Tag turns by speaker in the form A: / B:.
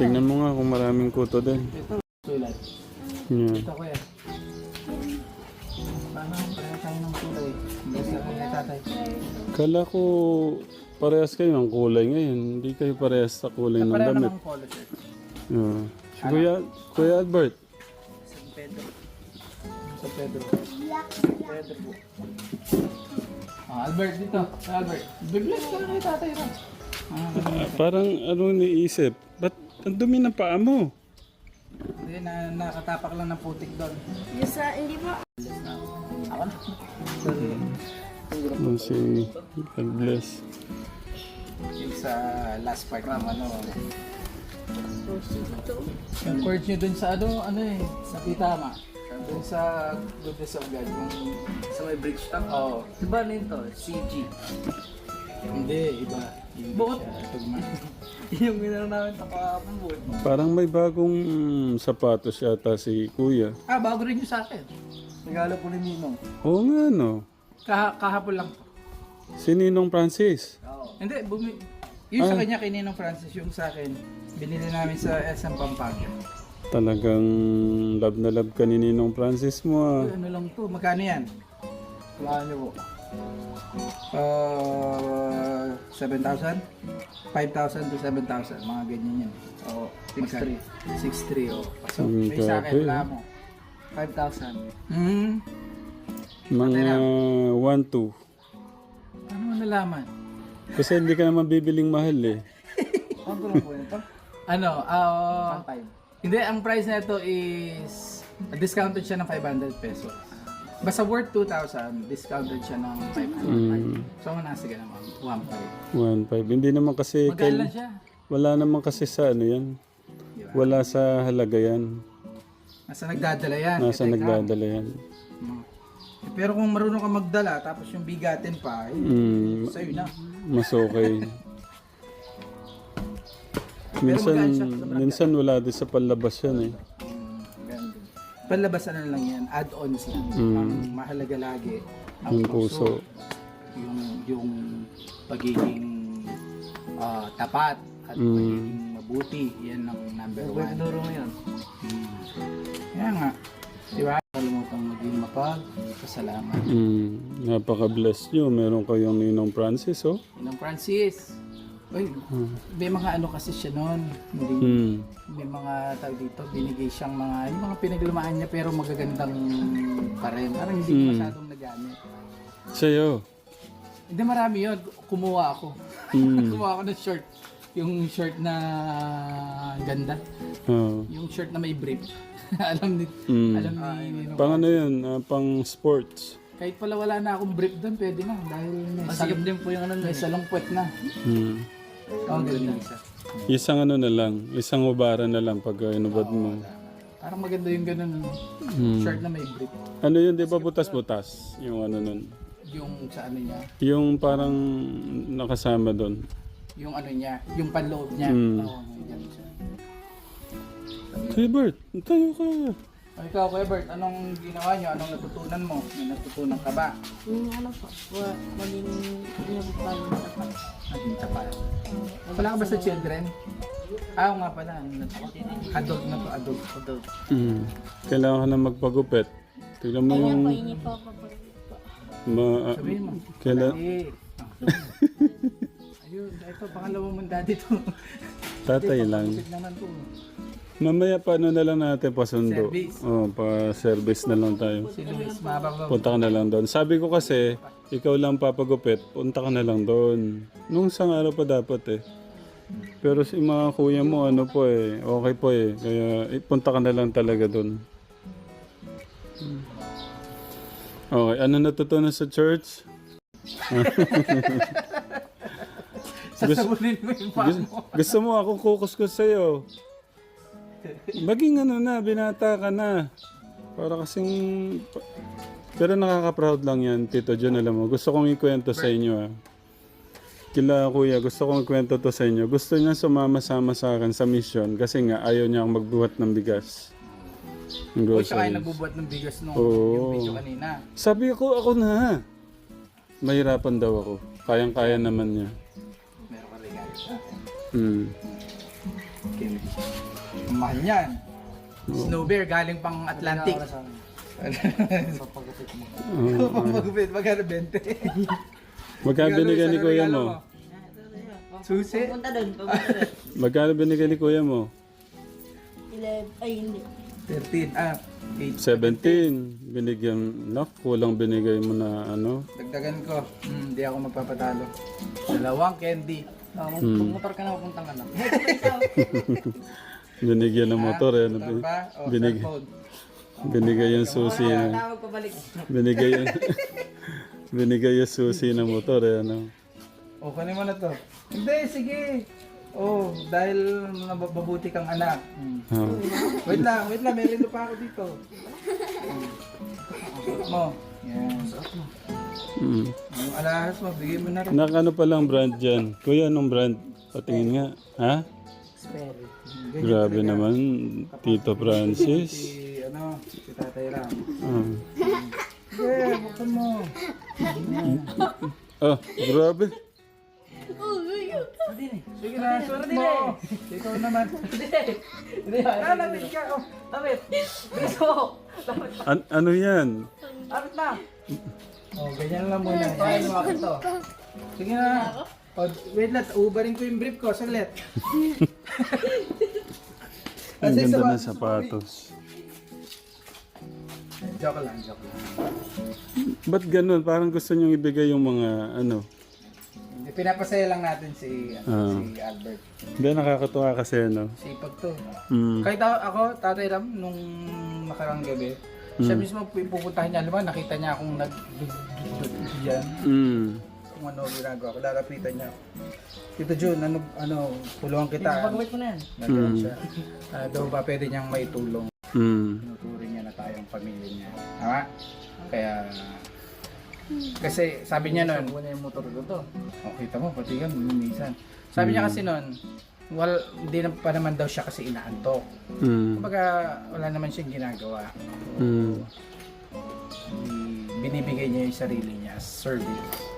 A: Tingnan mo nga kung maraming kuto din.
B: Ito, sulat.
A: Yeah.
B: Ito ko yan. Paano pareho tayo ng kulay? Sa kanya tatay.
A: Kala ko parehas kayo ng kulay ngayon. Hindi kayo parehas sa kulay ng damit.
B: namang color shirt.
A: Yeah. Si Kuya, Kuya Albert.
B: San Pedro. Sa Pedro. Pedro po. Ah, Albert dito. Albert. Biglas ka kay tatay Ah,
A: parang ano niisip? Ba't ang dumi ng paa mo?
B: Hindi, na, nakatapak lang ng putik doon.
C: Yung sa, hindi po.
B: Ako na. Sorry.
A: Ano si God bless.
B: Yung sa last part ng ano. Yung chords nyo dun sa ano, ano eh, sa pitama. Dun sa Goodness of God. Yung,
D: Sa may bridge top.
B: oh,
D: Diba nito? CG.
B: hindi, iba. Hindi
D: Bakit?
B: siya tugma.
D: Yung ginano namin kahapon po.
A: Parang may bagong mm, sapatos yata si Kuya.
B: Ah, bago rin yung sa akin.
D: Regalo po ni Ninong.
A: Oo nga no.
B: Kah kahapon lang po.
A: Si Ninong Francis.
D: Oo.
B: Hindi, bumi... Yung sa
A: Ah.
B: kanya, kay Ninong Francis, yung sa akin, binili namin sa SM Pampanga.
A: Talagang love na love ka ni Ninong Francis mo ah.
B: Ano lang to, magkano yan?
D: Wala niyo po.
B: Uh, 7,000? 5,000 to 7,000, mga ganyan yan.
D: Oo.
B: Magkano? 6,300, oh. So,
A: Mm,
B: may sa akin,
A: grabe,
B: wala
A: ah.
B: mo.
D: 5,000.
B: Hmm,
A: Mga 1-2.
B: ano mo nalaman?
A: Kasi hindi ka naman bibiling mahal eh.
D: Ano lang po ito?
B: Ano, ah...
D: 1,500.
B: hindi, ang price na ito is... Discounted siya ng 500 pesos. Basta worth 2,000, discounted siya ng 500.
A: Mm,
B: So, nasa ka naman, 1,500.
A: 1-5. Hindi naman kasi...
B: Magkano
A: kail-
B: siya?
A: wala naman kasi sa ano yan.
B: Di ba?
A: Wala sa halaga yan.
B: Nasa nagdadala yan.
A: Nasa
B: Eh,
A: nagdadala yan.
B: Mm. Eh, Pero kung marunong ka magdala, tapos yung bigatin pa, eh,
A: Mm,
B: sa'yo na.
A: mas okay. minsan, minsan wala din sa palabas yan eh.
B: Ganun. Palabasan na lang yan, add-ons lang.
A: Mm.
B: Ang mahalaga lagi, ang
A: Yung puso.
B: Yung, yung pagiging ah, tapat at
A: Mm.
B: pagiging mabuti, yan ang number
D: Wait,
B: one.
D: duro ngayon.
B: Mm. Kaya nga, di ba? Kalimutang maging mapag, pasalamat.
A: Mm, napaka-bless nyo. Meron kayong Ninong Francis oh.
B: Inang Francis. Uy, may mga ano kasi siya noon. Hindi,
A: Mm.
B: may mga tawag dito, binigay siyang mga, yung mga pinaglumaan niya pero magagandang pa rin. Parang hindi
A: Mm.
B: masyadong nagamit.
A: Sa'yo.
B: Hindi marami yun. Kumuha ako.
A: Mm.
B: Kumuha ako ng short. Yung short na ganda.
A: Oh.
B: Yung short na may brief. alam ni,
A: Mm.
B: alam ni, Ninong.
A: Pang ano yun? ah, pang sports.
B: kahit pala wala na akong brief doon, pwede na. Dahil may,
D: Masikip
B: salong,
D: din po yung ano
B: may
D: nun.
B: salongpwet na.
A: Mm.
B: Oh, ganda isa.
A: Isang ano na lang. Isang ubara na lang pag uh, inubad mo.
B: Parang maganda yung ganun.
A: Mm.
B: Short na may brief.
A: Ano yun? Di ba butas-butas? Yung ano nun.
B: Yung sa ano niya.
A: Yung parang nakasama doon.
B: Yung ano niya. Yung panloob niya.
A: Mm.
B: Oo, ganun siya.
A: Bert, tayo ka.
B: O ikaw, Kuya Bert, anong ginawa niyo? Anong natutunan mo? May natutunan ka ba?
C: Yung ano po, wa- maging inabot pa
B: Naging tapat. Wala ka ba sa children? Ah, oo nga pala. Adult na to, adult. adult.
A: Mm. Kailangan ka na magpagupit. Tignan mo
C: Ayun
A: yung...
C: po, ini po po po.
A: Ma, ah,
B: Sabihin mo.
A: kaila.
B: Ayun, ito, pangalawa mong daddy to.
A: tatay lang.
B: Busit naman to.
A: Mamaya paano na lang natin pasundo?
B: Service.
A: Oh, pa service na lang tayo.
B: Si Luis, mababa.
A: Punta ka na lang doon. Sabi ko kasi, ikaw lang papagupit, punta ka na lang doon. Nung isang araw pa dapat eh. Pero si mga kuya mo, ano po eh, okay po eh. Kaya eh, punta ka na lang talaga doon. Okay, ano natutunan sa church?
B: Sasabunin mo yung paa mo.
A: gusto mo akong kukuskus sa'yo. Maging ano na, binata ka na. Para kasing... Pero nakaka-proud lang yan, Tito John, alam mo. Gusto kong ikwento sa inyo ah. Kila kuya, gusto kong ikwento to sa inyo. Gusto niya sumama-sama sa akin sa mission kasi nga ayaw niya akong magbuhat ng bigas. Ng
B: O siya
A: groceries.
B: nagbubuhat ng bigas nung
A: Oo.
B: yung video kanina.
A: Sabi ko, ako na. Mahirapan daw ako. Kayang-kaya naman niya.
B: Meron ka regalo.
A: Hmm.
B: Kennedy. Mahal yan. Snow bear galing pang Atlantic.
D: Sa mo.
B: Magupit, magkano 20?
A: Magkano binigay ni kuya mo?
B: Susi?
C: Pupunta doon, pupunta doon.
A: Magkano binigay ni kuya mo?
C: Eleven, ay hindi.
B: 13, ah, 8.
A: 17. Binigyan, nak, kulang binigay mo na ano.
B: Dagdagan ko. Hmm, hindi ako magpapatalo. Dalawang candy.
D: Mag-
A: Hmm.
D: Magmotor ka na, pupuntang ka na.
A: Binigyan ng motor eh. ano,
B: Motor ba? O
A: Binig, binigay yung susi na. Binigay yung, binigay yung susi ng motor eh. Ano.
B: O, kunin mo na to. Hindi, sige. Oh, dahil nababuti kang anak. Hmm. Wait lang, wait lang. Meron pa ako dito. Mo. Yan.
A: Mm.
B: Yung alahas mo, bigay mo na rin.
A: Nak, ano palang brand dyan? Kuya, anong brand? Patingin nga. Ha?
C: Sperry.
A: Grabe naman, Tito Francis.
B: Si, ano, si Tatay Ram.
A: Ah.
B: Yeah, buksan mo.
A: Ah, grabe.
B: Sige na, suot mo. Ikaw naman.
C: Hindi,
B: Ah, ka. Oh.
C: Lapit. Bilis mo.
A: An- ano yan?
C: Lapit na.
B: oh, ganyan lang muna.
C: Ay, lumapit to.
B: Sige na. Oh, wait lang, ubarin ko yung brief ko. Saglit.
A: Ang
B: Kasi
A: ganda
B: sa-
A: ng sapatos.
B: Joke lang, joke lang.
A: Ba't ganun? Parang gusto niyong ibigay yung mga ano.
B: Hindi, Pinapasaya lang natin si, ano,
A: Ah.
B: si Albert.
A: Hindi, nakakatuwa kasi ano.
B: Sipag to.
A: Mm.
B: Kahit ako, ako, Tatay Ram, nung nakarang gabi, siya
A: Hmm.
B: mismo pupuntahan niya. Alam mo, nakita niya akong nag diyan.
A: Mm.
B: Kung ano ginagawa ko, lalapitan niya. Tito Jun, ano, ano, tulungan kita.
C: Pag-wait mo na yan.
B: Nagano
A: Hmm.
B: siya. Ah, daw ba pwede niyang may tulong?
A: Mm.
B: Tinuturing niya na tayong pamilya niya. Tama? Kaya, kasi sabi niya nun,
D: Muna yung motor ko to.
B: oh, kita mo, pati yan, minsan. Sabi niya kasi nun, well, hindi na pa naman daw siya kasi inaantok.
A: Mm.
B: Kumbaga, wala naman siyang ginagawa.
A: Mm.
B: Binibigay niya yung sarili niya as service.